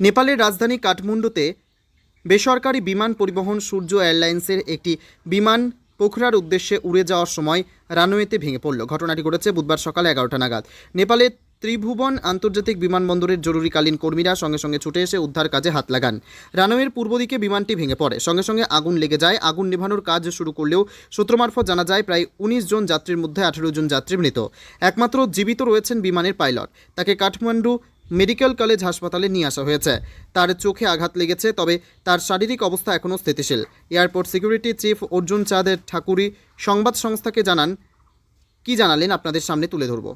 নেপালের রাজধানী কাঠমান্ডুতে বেসরকারি বিমান পরিবহন সূর্য এয়ারলাইন্সের একটি বিমান পোখরার উদ্দেশ্যে উড়ে যাওয়ার সময় রানওয়েতে ভেঙে পড়ল। ঘটনাটি ঘটেছে বুধবার সকাল এগারোটা নাগাদ। নেপালের ত্রিভুবন আন্তর্জাতিক বিমানবন্দরের জরুরিকালীন কর্মীরা সঙ্গে সঙ্গে ছুটে এসে উদ্ধার কাজে হাত লাগান। রানওয়ের পূর্ব দিকে বিমানটি ভেঙে পড়ে। সঙ্গে সঙ্গে আগুন লেগে যায়। আগুন নেভানোর কাজ শুরু করলেও সূত্র মারফত জানা যায়, প্রায় উনিশ জন যাত্রীর মধ্যে আঠেরো জন যাত্রী মৃত। একমাত্র জীবিত রয়েছেন বিমানের পাইলট। তাকে কাঠমান্ডু মেডিকেল কলেজ হাসপাতালে নিয়ে আসা হয়েছে। তার চোখে আঘাত লেগেছে, তবে তার শারীরিক অবস্থা এখনও স্থিতিশীল। এয়ারপোর্ট সিকিউরিটি চিফ অর্জুন চাঁদের ঠাকুরি সংবাদ সংস্থাকে জানান। কি জানালেন আপনাদের সামনে তুলে ধরবো।